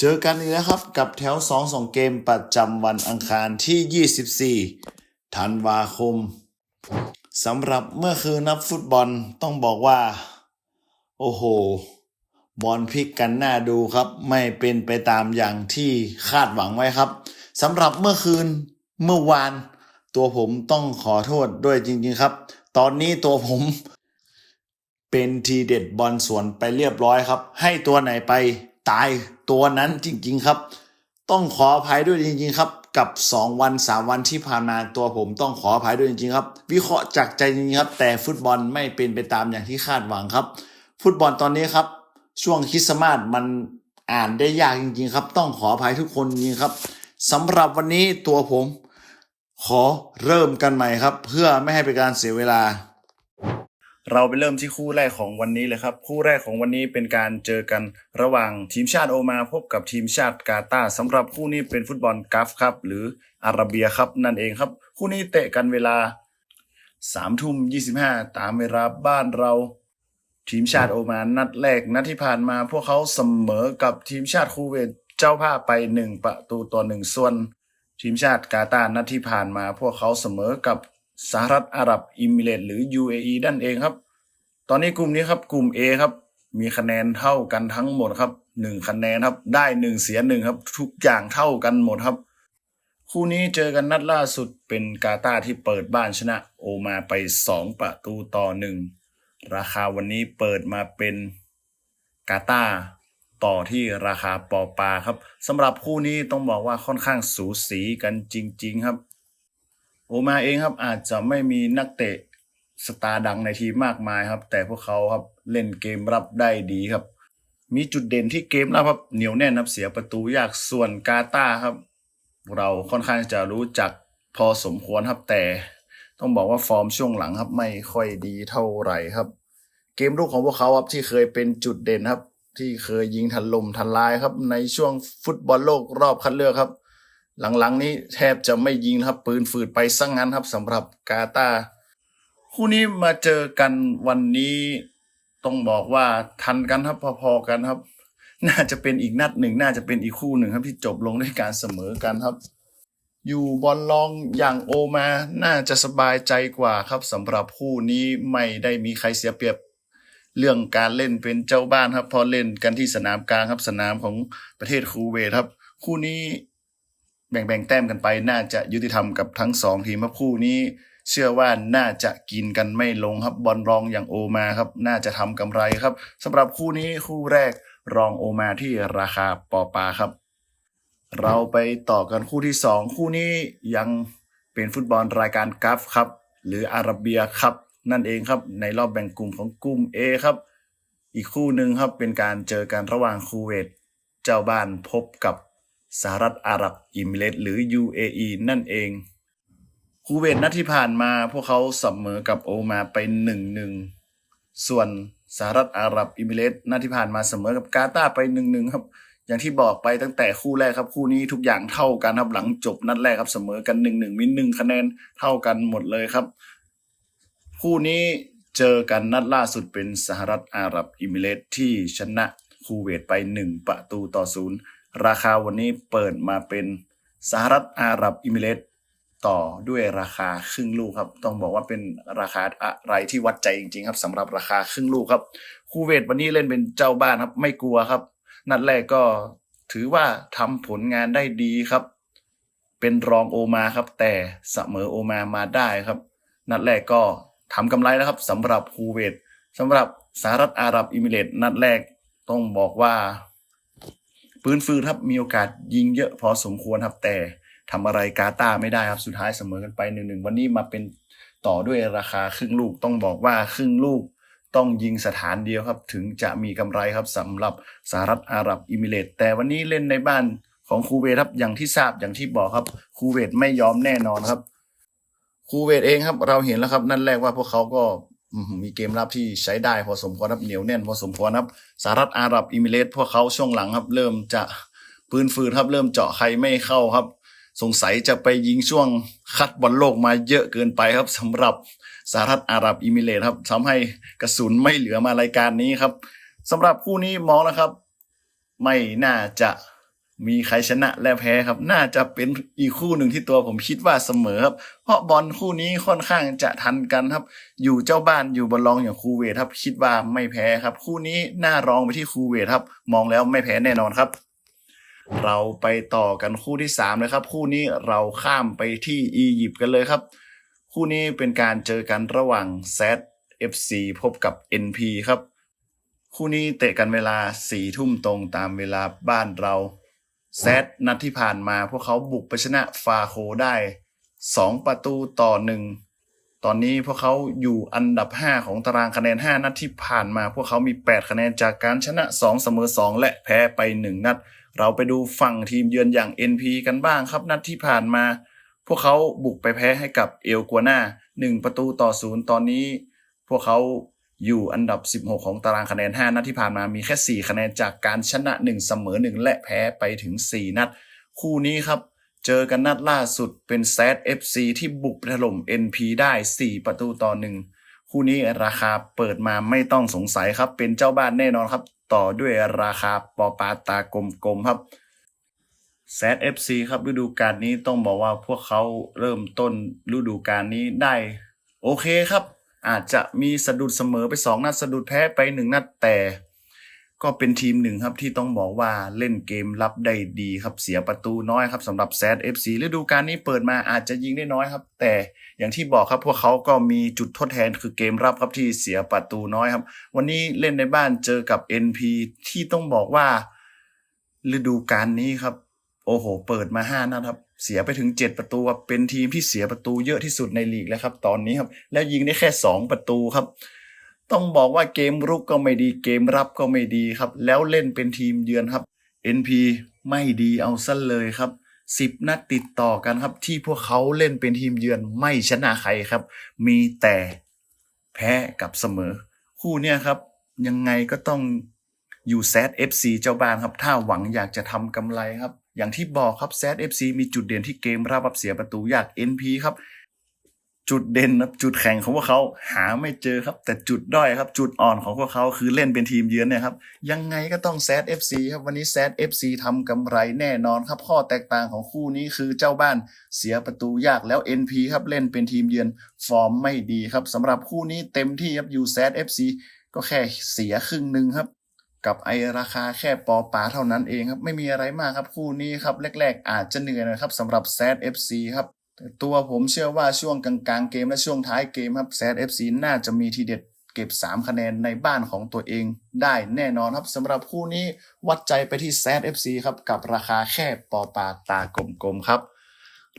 เจอกันอีกแล้วครับกับแถว 2 2 เกมประจำวันอังคารที่ 24 ธันวาคมสำหรับเมื่อคืนนับฟุตบอลต้องบอกว่า โอ้โห บอลพลิกกันหน้าดูครับ ไม่เป็นไปตามอย่างที่คาดหวังไว้ครับสำหรับเมื่อคืนเมื่อวาน ตัวผมต้องขอโทษด้วยจริง ๆครับ ตอนนี้ตัวผมเป็นทีเด็ดบอลสวนไปเรียบร้อยครับ ให้ตัวไหนไป ตายตัวนั้นจริง ๆครับ ต้องขออภัยด้วยจริง ๆ ครับ กับ 2 วัน 3 วันที่ผ่านมาตัวผมต้องขออภัยด้วยจริง ๆ ครับ วิเคราะห์จากใจจริงๆครับ แต่ฟุตบอลไม่เป็นไปตามอย่างที่คาดหวังครับ ฟุตบอลตอนนี้ครับ ช่วงคริสต์มาสมันอ่านได้ยากจริง ๆ ครับ ต้องขออภัยทุกคนจริงครับสำหรับวันนี้ตัวผม ขอเริ่มกันใหม่ครับ เพื่อไม่ให้เป็นการเสียเวลา เราไปเริ่มที่คู่แรกของวันนี้เลยครับ คู่แรกของวันนี้เป็นการเจอกันระหว่างทีมชาติโอมานพบกับทีมชาติกาตาร์สำหรับคู่นี้เป็นฟุตบอลกัฟครับ หรืออาราเบียครับนั่นเองครับ คู่นี้เตะกันเวลา3ทุ่ม25 ตามเวลาบ้านเรา ทีมชาติโอมานนัดแรกนัดที่ผ่านมา พวกเขาเสมอกับทีมชาติคูเวตเจ้าภาพไป 1 ประตูต่อหนึ่งส่วน ทีมชาติกาตาร์นัดที่ผ่านมา พวกเขาเสมอกับ สหรัฐอาหรับอิมิเรตหรือ UAE นั่นเองครับ ตอนนี้กลุ่มนี้ครับกลุ่ม A ครับ มีคะแนนเท่ากันทั้งหมดครับหนึ่งคะแนนครับ ได้หนึ่งเสียหนึ่งครับ ทุกอย่างเท่ากันหมดครับ คู่นี้เจอกันนัดล่าสุดเป็นกาตาร์ที่เปิดบ้านชนะ โอมาไปสองประตูต่อหนึ่งราคาวันนี้เปิดมาเป็นกาตาร์ต่อที่ราคาปอปาครับสำหรับคู่นี้ต้องบอกว่าค่อนข้างสูสีกันจริง ๆ ครับ โอมาเองครับอาจจะไม่มีนักเตะสตาร์ดังในทีมมากมายครับ แต่พวกเขาครับเล่นเกมรับได้ดีครับ มีจุดเด่นที่เกมรับครับเหนียวแน่นครับเสียประตูยากส่วนกาตาครับ เราค่อนข้างจะรู้จักพอสมควรครับแต่ต้องบอกว่าฟอร์มช่วงหลังครับไม่ค่อยดีเท่าไหร่ครับ เกมรุกของพวกเขาครับที่เคยเป็นจุดเด่นครับ ที่เคยยิงทันลมทันลายครับ ในช่วงฟุตบอลโลกรอบคัดเลือกครับ หลังๆ นี้แทบจะไม่ยิงครับ ปืนฝืดไปซะงงั้นครับสำหรับกาตาคู่นี้มาเจอกันวันนี้ต้องบอกว่าทันกันครับพอๆกันครับ น่าจะเป็นอีกนัดหนึ่งน่าจะเป็นอีกคู่หนึ่งครับที่จบลงด้วยการเสมอกันครับ อยู่บอลลองอย่างโอมาน่าจะสบายใจกว่าครับสำหรับคู่นี้ไม่ได้มีใครเสียเปรียบเรื่องการเล่นเป็นเจ้าบ้านครับ พอเล่นกันที่สนามกลางครับสนามของประเทศคูเวตครับ คู่นี้ แบ่งๆแต้มกันไปน่าจะยุติธรรมกับทั้งสองทีมครับคู่นี้เชื่อว่าน่าจะกินกันไม่ลงครับบอลรองอย่างโอมาครับน่าจะทำกำไรครับสำหรับคู่นี้คู่แรกรองโอมาที่ราคาปอปาครับ เราไปต่อกันคู่ที่สองคู่นี้ยังเป็นฟุตบอลรายการกัฟครับหรืออาราเบียครับนั่นเองครับในรอบแบ่งกลุ่มของกลุ่ม A ครับ อีกคู่หนึ่งครับเป็นการเจอกันระหว่างคูเวตเจ้าบ้านพบกับ สหรัฐอาหรับอิมิเรตส์หรือ UAE นั่นเองคูเวตนัดที่ผ่านมาพวกเขาเสมอกับโอมาไปหนึ่งหนึ่งส่วนสหรัฐอาหรับอิมิเรตส์นัดที่ผ่านมาเสมอกับกาตาร์ไปหนึ่งหนึ่งครับ อย่างที่บอกไปตั้งแต่คู่แรกครับ คู่นี้ทุกอย่างเท่ากันครับหลังจบนัดแรกครับเสมอกันหนึ่งหนึ่งมีหนึ่งคะแนนเท่ากันหมดเลยครับ คู่นี้เจอกันนัดล่าสุดเป็นสหรัฐอาหรับอิมิเรตส์ที่ชนะคูเวตไปหนึ่งประตูต่อศูนย์ ราคาวันนี้เปิดมาเป็นสหรัฐอาหรับอิมิเรตส์ต่อด้วยราคาครึ่งลูกครับ ต้องบอกว่าเป็นราคาอะไรที่วัดใจจริงๆครับสำหรับราคาครึ่งลูกครับ คูเวตวันนี้เล่นเป็นเจ้าบ้านครับ ไม่กลัวครับ นัดแรกก็ถือว่าทำผลงานได้ดีครับ เป็นรองโอมาครับ แต่เสมอโอมามาได้ครับ นัดแรกก็ทำกำไรแล้วครับสำหรับคูเวตสำหรับสหรัฐอาหรับอิมิเรตส์นัดแรกต้องบอกว่า ปืนฟืนครับมีโอกาสยิงเยอะพอสมควรครับแต่ทำอะไรกาตาไม่ได้ครับสุดท้ายเสมอกันไปหนึ่งหนึ่งวันนี้มาเป็นต่อด้วยราคาครึ่งลูกต้องบอกว่าครึ่งลูกต้องยิงสถานเดียวครับ ถึงจะมีกำไรครับสำหรับสหรัฐอาหรับอิมิเรตแต่วันนี้เล่นในบ้านของคูเวตครับอย่างที่ทราบอย่างที่บอกครับคูเวตไม่ยอมแน่นอนครับคูเวตเองครับเราเห็นแล้วครับนั่นแรกว่าพวกเขาก็ มีเกมรับที่ใช้ได้พอสมควรครับเหนียวแน่นพอสมควรครับสหรัฐอาหรับอิมิเรตส์พวกเขาช่วงหลังครับ เริ่มจะปืนฟืนครับ เริ่มเจาะใครไม่เข้าครับ สงสัยจะไปยิงช่วงคัดบอลโลกมาเยอะเกินไปครับสำหรับสหรัฐอาหรับอิมิเรตส์ครับทำให้กระสุนไม่เหลือมารายการนี้ครับสำหรับคู่นี้มองนะครับ ไม่น่าจะ มีใครชนะและแพ้ครับ น่าจะเป็นอีกคู่หนึ่งที่ตัวผมคิดว่าเสมอครับ เพราะบอลคู่นี้ค่อนข้างจะทันกันครับ อยู่เจ้าบ้านอยู่บอลรองอย่างคูเวทครับ คิดว่าไม่แพ้ครับ คู่นี้น่ารองไปที่คูเวทครับ มองแล้วไม่แพ้แน่นอนครับ เราไปต่อกันคู่ที่สามเลยครับ คู่นี้เราข้ามไปที่อียิปต์กันเลยครับ คู่นี้เป็นการเจอกันระหว่างแซด FC พบกับ NP ครับ คู่นี้เตะกันเวลาสี่ทุ่มตรงตามเวลาบ้านเรา แซดนัดที่ผ่านมาพวกเขาบุกไปชนะฟาโคได้สองประตูต่อหนึ่งตอนนี้พวกเขาอยู่อันดับ 5 ของตารางคะแนน 5 นัดที่ผ่านมา พวกเขามี 8 คะแนนจากการชนะ 2 เสมอ 2 และแพ้ไป 1 นัด เราไปดูฝั่งทีมเยือนอย่าง NP กันบ้างครับนัดที่ผ่านมา พวกเขาบุกไปแพ้ให้กับเอลกัวนา1ประตูต่อ 0 ตอนนี้ พวกเขา อยู่อันดับ 16 ของตารางคะแนน 5 นัดที่ผ่านมามีแค่ 4 คะแนนจากการชนะ 1 เสมอ 1 และแพ้ไปถึง 4 นัด คู่นี้ครับเจอกันนัดล่าสุดเป็นแซด FC ที่บุกไปถล่ม NP ได้ 4 ประตูต่อ 1 คู่นี้ราคาเปิดมาไม่ต้องสงสัยครับเป็นเจ้าบ้านแน่นอนครับ ต่อด้วยราคาปอปาตากลมๆครับแซด FC ครับฤดูกาลนี้ต้องบอกว่าพวกเขาเริ่มต้นฤดูกาลนี้ได้ โอเคครับ อาจจะมีสะดุดเสมอไป 2 นัดสะดุดแพ้ไป 1 นัดแต่ ก็เป็นทีมหนึ่งครับที่ต้องบอกว่าเล่นเกมรับได้ดีครับเสียประตูน้อยครับสำหรับแซดเอฟซีฤดูกาลนี้เปิดมาอาจจะยิงได้น้อยครับ แต่อย่างที่บอกครับพวกเขาก็มีจุดทดแทนคือเกมรับครับที่เสียประตูน้อยครับ วันนี้เล่นในบ้านเจอกับ NP ที่ต้องบอกว่าฤดูกาลนี้ครับ โอ้โห เปิดมาห้านัดครับ เสียไปถึง 7 ประตูครับเป็นทีมที่เสียประตูเยอะที่สุดในลีกแล้วครับ ตอนนี้ครับแล้วยิงได้แค่ 2 ประตูครับ ต้องบอกว่าเกมรุกก็ไม่ดีเกมรับก็ไม่ดีครับ แล้วเล่นเป็นทีมเยือนครับ NP ไม่ดีเอาซะเลยครับสิบนัดติดต่อกันครับ ที่พวกเขาเล่นเป็นทีมเยือนไม่ชนะใครครับ มีแต่แพ้กับเสมอ คู่เนี้ยครับ ยังไงก็ต้องอยู่แซด FC เจ้าบ้านครับ ถ้าหวังอยากจะทำกำไรครับ อย่างที่บอกครับแซด FC มีจุดเด่นที่เกมรับับเสียประตูยาก NP ครับ จุดเด่นครับจุดแข็งของพวกเขาหาไม่เจอครับ แต่จุดด้อยครับ จุดอ่อนของพวกเขาคือเล่นเป็นทีมเยือนเนี่ยครับ ยังไงก็ต้องแซด FC ครับวันนี้แซด FC ทำกำไรแน่นอนครับ ข้อแตกต่างของคู่นี้คือเจ้าบ้านเสียประตูยากแล้ว NP ครับเล่นเป็นทีมเยือนฟอร์มไม่ดีครับสำหรับคู่นี้เต็มที่ครับอยู่แซด FC ก็แค่เสียครึ่งหนึ่งครับ กับไอราคาแค่ปอปาเท่านั้นเองครับ ไม่มีอะไรมากครับคู่นี้ครับแรก ๆ อาจจะเหนื่อยนะครับสำหรับแซด FC ครับตัวผมเชื่อว่าช่วงกลางๆเกมและช่วงท้ายเกมครับแซด FC น่าจะมีทีเด็ดเก็บ 3 คะแนนในบ้านของตัวเองได้แน่นอนครับสำหรับคู่นี้วัดใจไปที่แซด FC ครับกับราคาแค่ปอปาตากลมๆครับ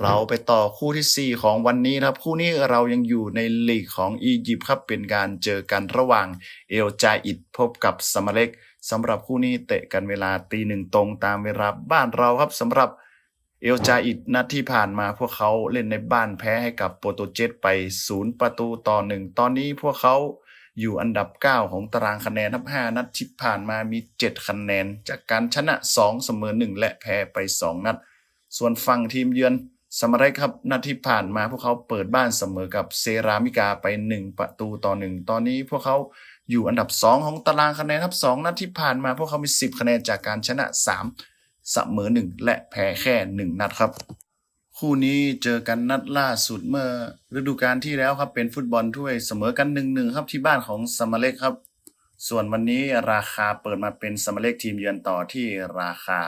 เราไปต่อคู่ที่ 4 ของวันนี้นะครับ คู่นี้เรายังอยู่ในลีกของอียิปต์ครับเป็นการเจอกันระหว่างเอลจาอิดพบกับสมาเล็กสำหรับคู่นี้เตะกันเวลาตีหนึ่งตรงตามเวลาบ้านเราครับสำหรับเอลจาอิดนัดที่ผ่านมาพวกเขาเล่นในบ้านแพ้ให้กับโปรโตเจสไป 0 ประตูต่อหนึ่งตอนนี้พวกเขาอยู่อันดับ 9 ของตารางคะแนนทับ5นัดที่ผ่านมามี 7 คะแนน จากการชนะ 2 เสมอ 1 และแพ้ไป 2 นัด ส่วนฝั่งทีมเยือน สมาเรกครับนัดที่ผ่านมาพวกเขาเปิดบ้านเสมอกับเซรามิกาไป 1 ประตูต่อ 1 ตอนนี้พวกเขาอยู่อันดับ 2 ของตารางคะแนนครับ2นัดที่ผ่านมาพวกเขามี 10 คะแนนจากการชนะ 3 เสมอ 1 และแพ้แค่ 1 นัดครับ คู่นี้เจอกันนัดล่าสุดเมื่อฤดูกาลที่แล้วครับเป็นฟุตบอลถ้วยเสมอกัน 1 1 ครับที่บ้านของสมาเล็กครับ ส่วนวันนี้ราคาเปิดมาเป็นสมาเล็กทีมเยือนต่อที่ราคา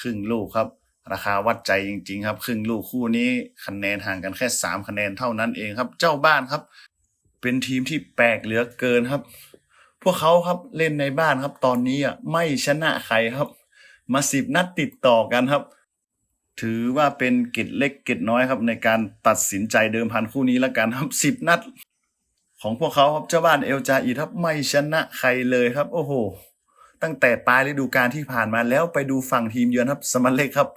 ครึ่งลูกครับ ราคาวัดใจจริง ๆ ครับ ครึ่งลูกคู่นี้คะแนนห่างกันแค่3คะแนนเท่านั้นเองครับ เจ้าบ้านครับ เป็นทีมที่แปลกเหลือเกินครับ พวกเขาครับเล่นในบ้านครับ ตอนนี้อะไม่ชนะใครครับ มาสิบนัดติดต่อกันครับ ถือว่าเป็นกร็ดเล็กกร็ดน้อยครับ ในการตัดสินใจเดิมพันคู่นี้แล้วกันครับสิบนัด ของพวกเขาครับเจ้าบ้านเอลจาอีครับไม่ชนะใครเลยครับ โอ้โห ตั้งแต่ปลายฤดูกาลที่ผ่านมาแล้วไปดูฝั่งทีมเยือนครับ สมาเล็กครับ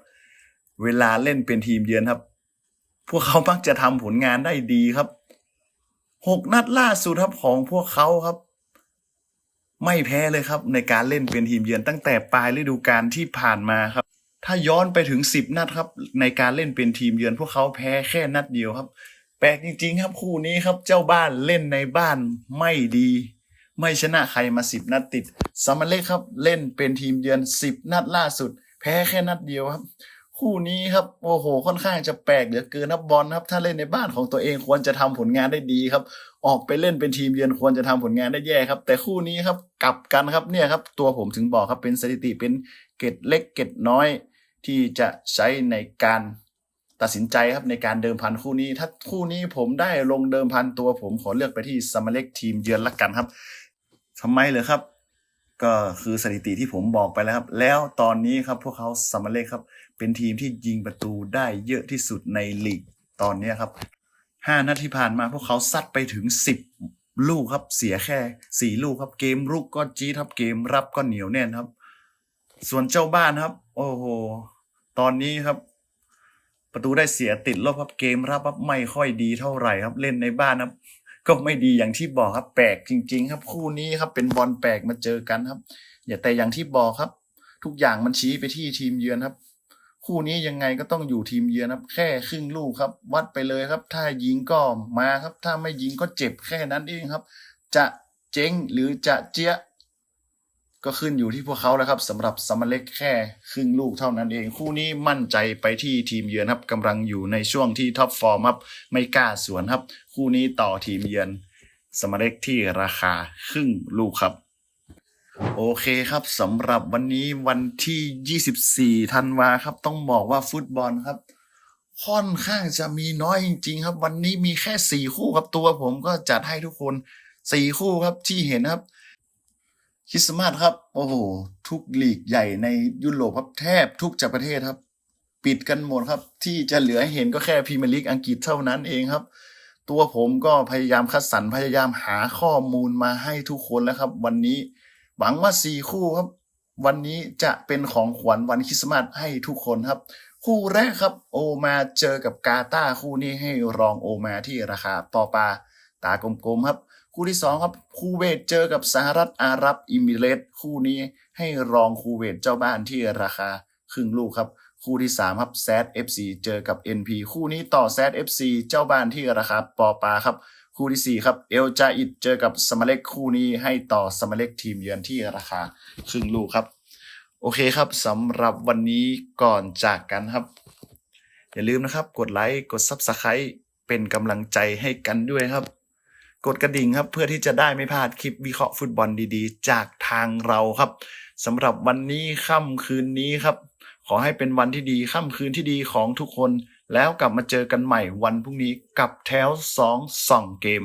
เวลาเล่นเป็นทีมเยือนครับ พวกเขามักจะทำผลงานได้ดีครับหกนัดล่าสุดครับของพวกเขาครับ ไม่แพ้เลยครับ ในการเล่นเป็นทีมเยือนตั้งแต่ปลายฤดูกาลที่ผ่านมาครับ ถ้าย้อนไปถึงสิบนัดครับ ในการเล่นเป็นทีมเยือน พวกเขาแพ้แค่นัดเดียวครับ แปลกจริง ๆ ครับคู่นี้ครับ เจ้าบ้านเล่นในบ้านไม่ดี ไม่ชนะใครมาสิบนัดติดสมาเล็กครับ เล่นเป็นทีมเยือนสิบนัดล่าสุดแแพ้แค่นัดเดียวครับ คู่นี้ครับโอ้โห ค่อนข้างจะแปลกเหลือเกินนะบอลครับ ถ้าเล่นในบ้านของตัวเองควรจะทำผลงานได้ดีครับ ออกไปเล่นเป็นทีมเยือนควรจะทำผลงานได้แย่ครับ แต่คู่นี้ครับกลับกันครับเนี่ยครับ ตัวผมถึงบอกครับเป็นสถิติเป็นเกร็ดเล็กเกร็ดน้อย ที่จะใช้ในการตัดสินใจครับในการเดิมพันคู่นี้ ถ้าคู่นี้ผมได้ลงเดิมพันตัวผมขอเลือกไปที่สมาเล็กทีมเยือนละกันครับทำไมเหรอครับ ก็คือสถิติที่ผมบอกไปแล้วครับ แล้วตอนนี้ครับพวกเขาสมาเล็กครับ เป็นทีมที่ยิงประตูได้เยอะที่สุดในลีกตอนนี้ครับห้านัดที่ผ่านมาพวกเขาซัดไปถึงสิบลูกครับเสียแค่สี่ลูกครับ เกมรุกก็จี๊ดครับเกมรับก็เหนียวแน่นครับ ส่วนเจ้าบ้านครับ โอ้โหตอนนี้ครับ ประตูได้เสียติดลบครับเกมรับครับไม่ค่อยดีเท่าไหร่ครับ เล่นในบ้านครับ ก็ไม่ดีอย่างที่บอกครับ แปลกจริง ๆ ครับ คู่นี้ครับ เป็นบอลแปลกมาเจอกันครับ อย่าแต่อย่างที่บอกครับ ทุกอย่างมันชี้ไปที่ทีมเยือนครับ คู่นี้ยังไงก็ต้องอยู่ทีมเยือนครับ แค่ครึ่งลูกครับ วัดไปเลยครับ ถ้ายิงก็มาครับ ถ้าไม่ยิงก็เจ็บแค่นั้นเองครับ จะเจ๊งหรือจะเจี๊ยะ ก็ขึ้นอยู่ที่พวกเขาแล้วครับสำหรับสมเล็กแค่ครึ่งลูกเท่านั้นเอง คู่นี้มั่นใจไปที่ทีมเยือนครับกำลังอยู่ในช่วงที่ท็อปฟอร์มครับไม่กล้าสวนครับ คู่นี้ต่อทีมเยือนสมเล็กที่ราคาครึ่งลูกครับโอเคครับสำหรับวันนี้วันที่ 24 ธันวาครับ ต้องบอกว่าฟุตบอลครับ ค่อนข้างจะมีน้อยจริง ๆ ครับ วันนี้มีแค่สี่คู่ครับตัวผมก็จัดให้ทุกคนสี่คู่ครับที่เห็นครับ คริสต์มาสครับ โอ้โห ทุกลีกใหญ่ในยุโรปครับแทบทุกจากประเทศครับ ปิดกันหมดครับ ที่จะเหลือเห็นก็แค่พรีเมียร์ลีกอังกฤษเท่านั้นเองครับ ตัวผมก็พยายามคัดสรรพยายามหาข้อมูลมาให้ทุกคนแล้วครับ วันนี้หวังว่าสี่คู่ครับ วันนี้จะเป็นของขวัญวันคริสต์มาสให้ทุกคนครับ คู่แรกครับ โอมาเจอกับกาตาคู่นี้ให้รองโอมาที่ราคาปอปา ตากลมๆครับ คู่ที่สองครับคูเวตเจอกับสหรัฐอาหรับอิมิเรตส์คู่นี้ให้รองคูเวตเจ้าบ้านที่ราคาครึ่งลูกครับ คู่ที่สามครับแซดเอฟซีเจอกับ NP คู่นี้ต่อแซดเอฟซีเจ้าบ้านที่ราคาปอปาครับคู่ที่สี่ครับ เอลจาอิดเจอกับสมาเล็กคู่นี้ให้ต่อสมาเล็กทีมเยือนที่ราคาครึ่งลูกครับ โอเคครับสำหรับวันนี้ก่อนจากกันครับ อย่าลืมนะครับ กดไลค์ กด Subscribe เป็นกำลังใจให้กันด้วยครับ กดกระดิ่งครับเพื่อที่จะได้ไม่พลาดคลิปวิเคราะห์ฟุตบอลดีๆ จากทางเราครับสำหรับวันนี้ค่ำคืนนี้ครับ ขอให้เป็นวันที่ดีค่ำคืนที่ดีของทุกคน แล้วกลับมาเจอกันใหม่วันพรุ่งนี้กับแถวสองส่องเกม